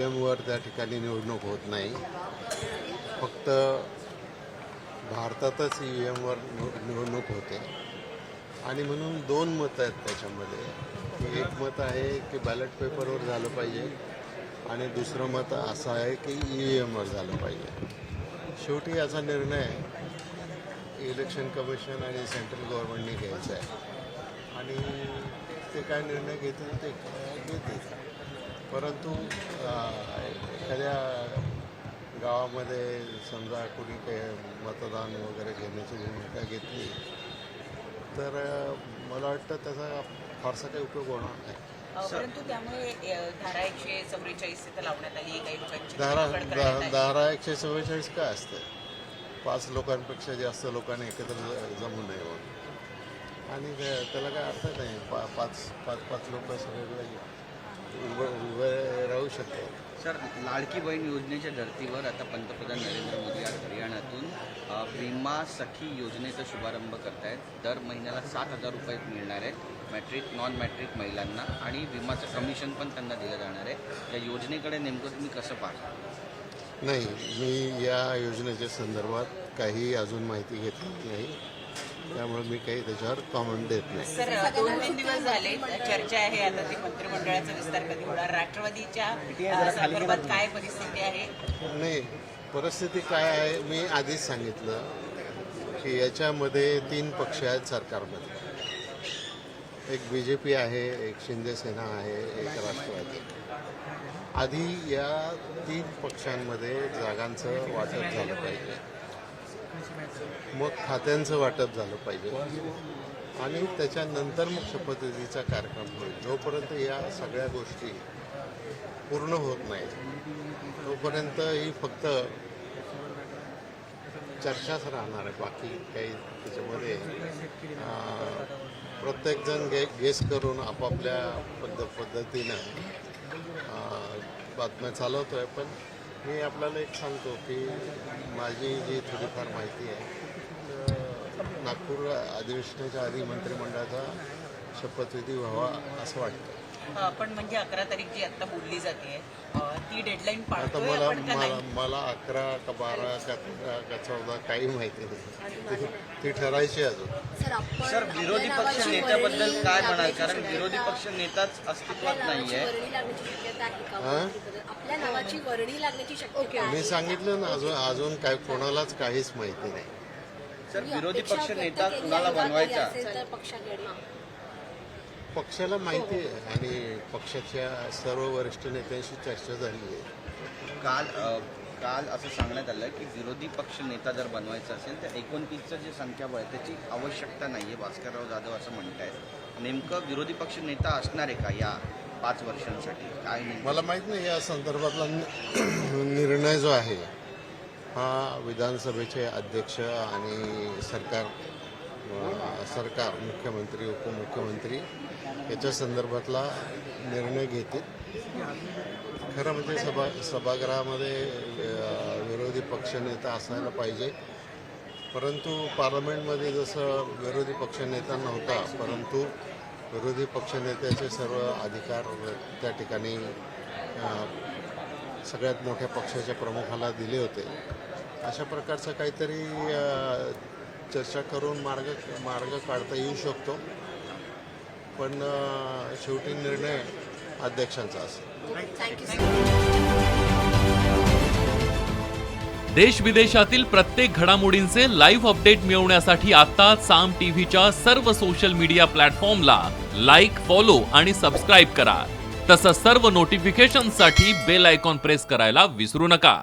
वर त्या ठिकाणी निवडणूक होत नाही. फक्त भारतातच ई व्ही एमवर निवडणूक होते. आणि म्हणून दोन मतं आहेत त्याच्यामध्ये. एक मत आहे की बॅलेट पेपरवर झालं पाहिजे. आणि दुसरं मत असं आहे की ई व्ही एमवर झालं पाहिजे. शेवटी याचा निर्णय इलेक्शन कमिशन आणि सेंट्रल गव्हर्नमेंटने घ्यायचा आहे. आणि ते काय निर्णय घेतील ते घेतील परंतु एखाद्या गावामध्ये समजा कोणी काही मतदान वगैरे घेण्याची भूमिका घेतली तर मला वाटतं त्याचा फारसा काही उपयोग होणार नाही. परंतु त्यामुळे धारा एकशे चौवेचाळीस तिथं लावण्यात आली काही लोकांची धारा एकशे चव्वेचाळीस काय असते? पाच लोकांपेक्षा जास्त लोकांनी एकत्र जमू नये म्हणून. आणि त्या- त्याला काय अर्थ नाही पा पाच पाच पाच लोक सगळे उभं उभे राहू शकतात सर लाडकी बहीण योजनेच्या धर्तीवर आता पंतप्रधान नरेंद्र मोदी आज हरियाणातून विमा सखी योजनेचा शुभारंभ करतायत. दर महिन्याला सात हजार रुपये मिळणार आहेत मॅट्रिक नॉन मॅट्रिक महिलांना आणि विमाचं कमिशन पण त्यांना दिलं जाणार आहे. या योजनेकडे नेमकं तुम्ही कसं पाहता? नाही मी या योजनेच्या संदर्भात काही अजून माहिती घेतली नाही. त्यामुळे मी काही त्याच्यावर कॉमेंट देत नाही. सर दोन तीन दिवस झाले चर्चा आहे आता ती मंत्रिमंडळाचा विस्तार कधी होणार राष्ट्रवादीच्या अ, संदर्भात काय परिस्थिती आहे? नाही परिस्थिती काय आहे मी आधीच सांगितलं की याच्यामध्ये तीन पक्ष आहेत सरकारमध्ये. एक बी जे पी आहे एक शिंदे सेना आहे एक राष्ट्रवादी. आधी या तीन पक्षांमध्ये जागांचं वाटप झालं पाहिजे. मग खात्यांचं वाटप झालं पाहिजे. आणि त्याच्यानंतर मग शपथविधीचा कार्यक्रम होईल. जोपर्यंत या सगळ्या गोष्टी पूर्ण होत नाहीत तोपर्यंत ही फक्त चर्चाच राहणार आहे. बाकी काही त्याच्यामध्ये प्रत्येकजण गे गेस करून आपापल्या पद्ध पद्धतीनं बातम्या चालवतो आहे पण मी आपल्याला एक सांगतो की माझी जी थोडीफार माहिती आहे तर नागपूर अधिवेशनाच्या आधी मंत्रिमंडळाचा शपथविधी व्हावा असं वाटतं. पण म्हणजे अकरा तारीख जी आता बोलली जाते ती डेडलाईन आता पाळतोय मला आपण का मला नाही? मला अकरा का बारा का का चौदा काही माहिती नाही. ती- ठरायची अजून. सर आपण सर आपल्या विरोधी पक्ष नावाची नेत्याबद्दल वर्णी काय म्हणाल? लागण्याची कारण विरोधी पक्ष नेताच आपल्या अस्तित्वात नावाची नाहीये. वर्णी लागण्याची शक्यता आहे का हा? मंत्रिपद? आपल्या नावाची वर्णी लागण्याची शक्यता आहे मी सांगितलं ना अजून अजून काय कोणालाच काहीच माहिती नाही. सर तुम्ही विरोधी अपेक्षा पक्ष व्यक्त नेता केली कुणाला आहे का? बनवायचा? केली असेल तर पक्षाकडे. पक्षाला माहिती आहे आणि पक्षाच्या सर्व वरिष्ठ नेत्यांशी चर्चा झाली आहे. काल काल असं सांगण्यात आलं की विरोधी पक्ष नेता जर बनवायचा असेल तर एकोणतीसचं जे संख्याबळ आहे त्याची आवश्यकता नाही आहे भास्करराव जाधव असं म्हणतायत. नेमकं विरोधी पक्ष नेता असणार आहे का या पाच वर्षांसाठी? काय? मला माहीत नाही या संदर्भातला निर्णय जो आहे हा विधानसभेचे अध्यक्ष आणि सरकार सरकार मुख्यमंत्री उपमुख्यमंत्री याच्या संदर्भातला निर्णय घेतील. खरं म्हणजे सभा सभागृहामध्ये विरोधी पक्षनेता असायला पाहिजे. परंतु पार्लमेंटमध्ये जसं विरोधी पक्षनेता नव्हता परंतु विरोधी पक्षनेत्याचे सर्व अधिकार त्या ठिकाणी सगळ्यात मोठ्या पक्षाच्या प्रमुखाला दिले होते. अशा प्रकारचं काहीतरी चर्चा करून मार्ग मार्ग काढता येऊ शकतो. पण शेवटी निर्णय अध्यक्षांचा असेल. देश विदेशातील प्रत्येक घडामोडींचे लाईव्ह अपडेट मिळवण्यासाठी आता साम टीव्हीच्या सर्व सोशल मीडिया प्लॅटफॉर्मला लाईक फॉलो आणि सबस्क्राईब करा. तसंच सर्व नोटिफिकेशनसाठी बेल आयकॉन प्रेस करायला विसरू नका.